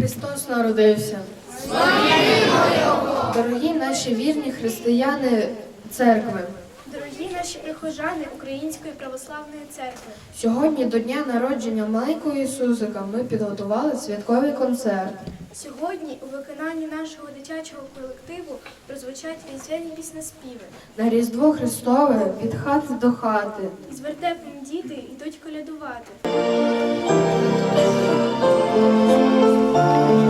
Христос народився. Дорогі наші вірні християни церкви. Дорогі наші прихожани Української православної церкви, Сьогодні до дня народження маленького Ісусика ми підготували святковий концерт. сьогодні у виконанні нашого дитячого колективу прозвучать різдвяні піснеспіви. На Різдво Христове від хати до хати. З вертепом діти йдуть колядувати. Lord.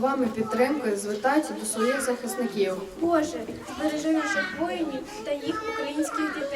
словами підтримки звертаються до своїх захисників. Боже, збережи наших воїнів та їх українських дітей.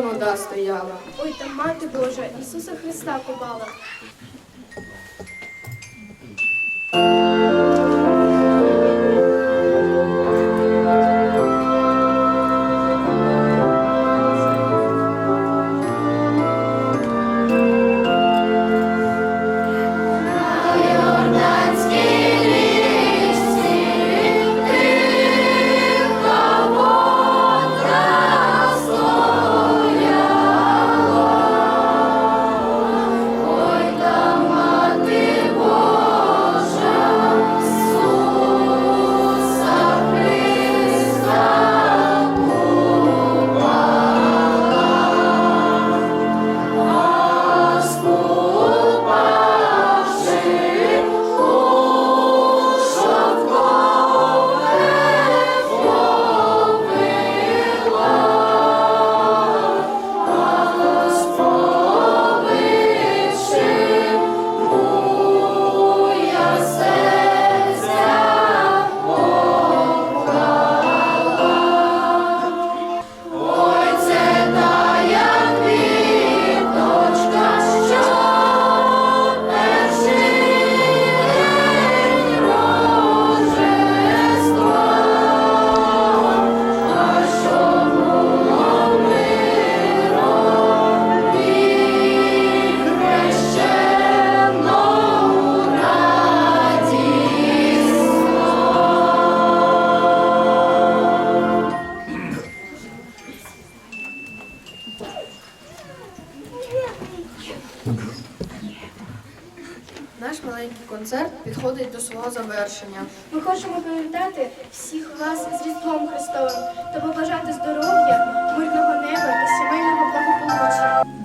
Вода стояла. Ой, там мати Божа, Ісуса Христа купала. Його завершення. Ми хочемо привітати всіх вас з Різдвом Христовим та побажати здоров'я, мирного неба та сімейного благополуччя.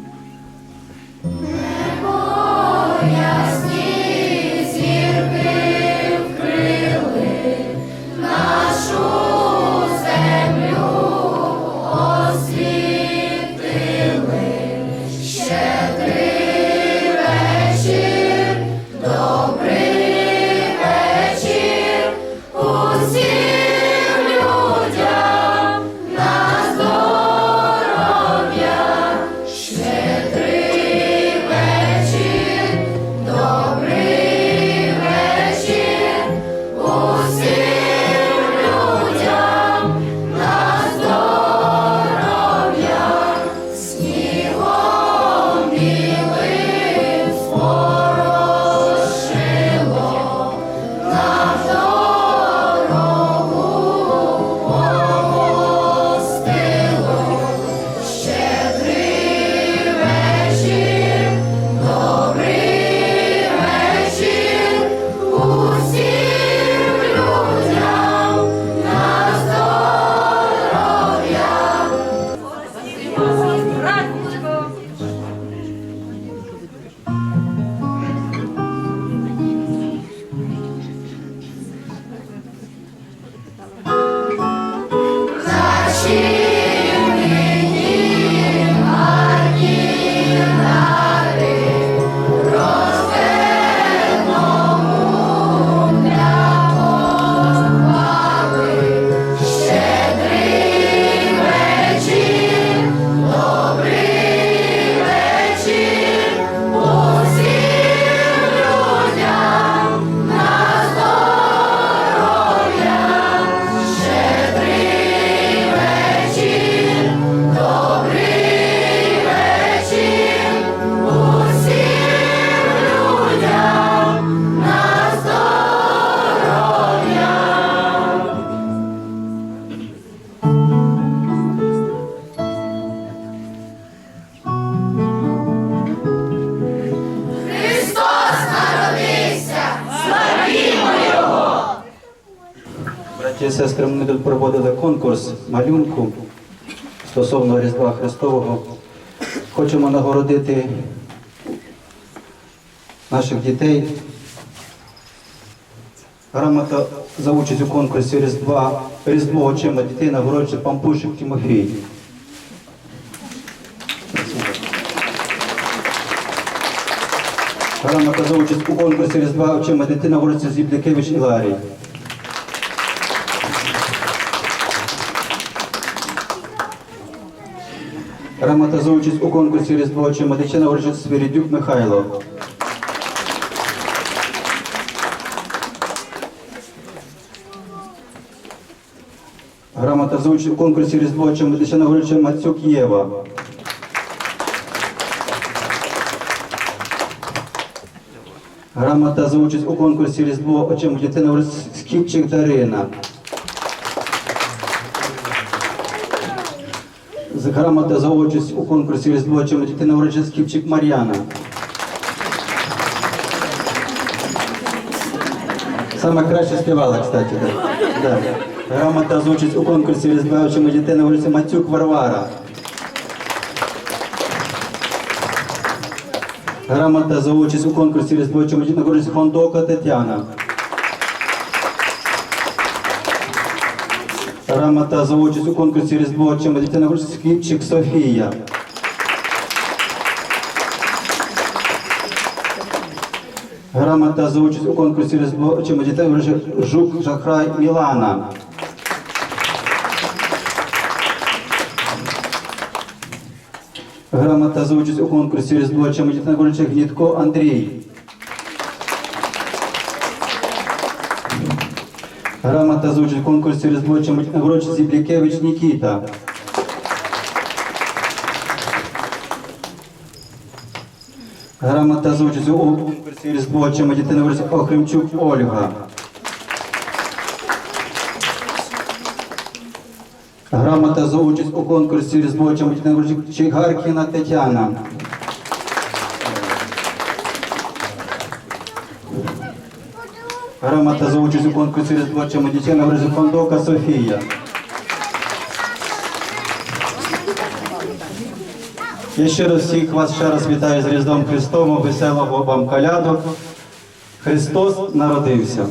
Сестри, ми тут проводили конкурс малюнку стосовно Різдва Христового. Хочемо нагородити наших дітей. Грамота за участь у конкурсі Різдва Різдво очима дітей нагороджує Пампушик Тимофій. Грамота за участь у конкурсі Різдва очима дітей нагороджується Зіблякевич Іларій. Грамота за у конкурсі Різдво очима дітей нагороджується Свирідюк Михайло. Грамота за участь у конкурсі Різдво очима дітей нагороджується Мацюк Єва. Грамота за участь у конкурсі Різдво дітей нагороджується Скіпчик Дарина. Грамота за участь у конкурсі Різдво дітей нагороджується Скіпчик Мар'яна. Саме краще співала, кстати. Да. Да. Грамота за участь у конкурсі Різдво очима дітей нагороджується Матюк Варвара. Грамота за участь у конкурсі Різдво очима дітей нагороджується Хондока Тетяна. Грамота за участь у конкурсі Різдво нагороджується Скіпчик Софія. Грамота за участь у конкурсі Різдво нагороджується Жук Жахрай Мілана. Грамота за участь у конкурсі Різдво нагороджується Гнітко Андрій. Грамота за участь у конкурсі дітей нагороджується Зіблікевич Нікіта. Грамота за участь у конкурсі Різдво очима дітей нагороджується Охримчук Ольга. Грамота за участь у конкурсі Різдво очима дітей нагороджується Чигаркіна Тетяна. Грамота за участь у конкурсі Різдвочому дітей вулиці Кондока Софія. Я ще раз всіх вас ще раз вітаю з Різдвом Христом, веселого вам коляду. Христос народився.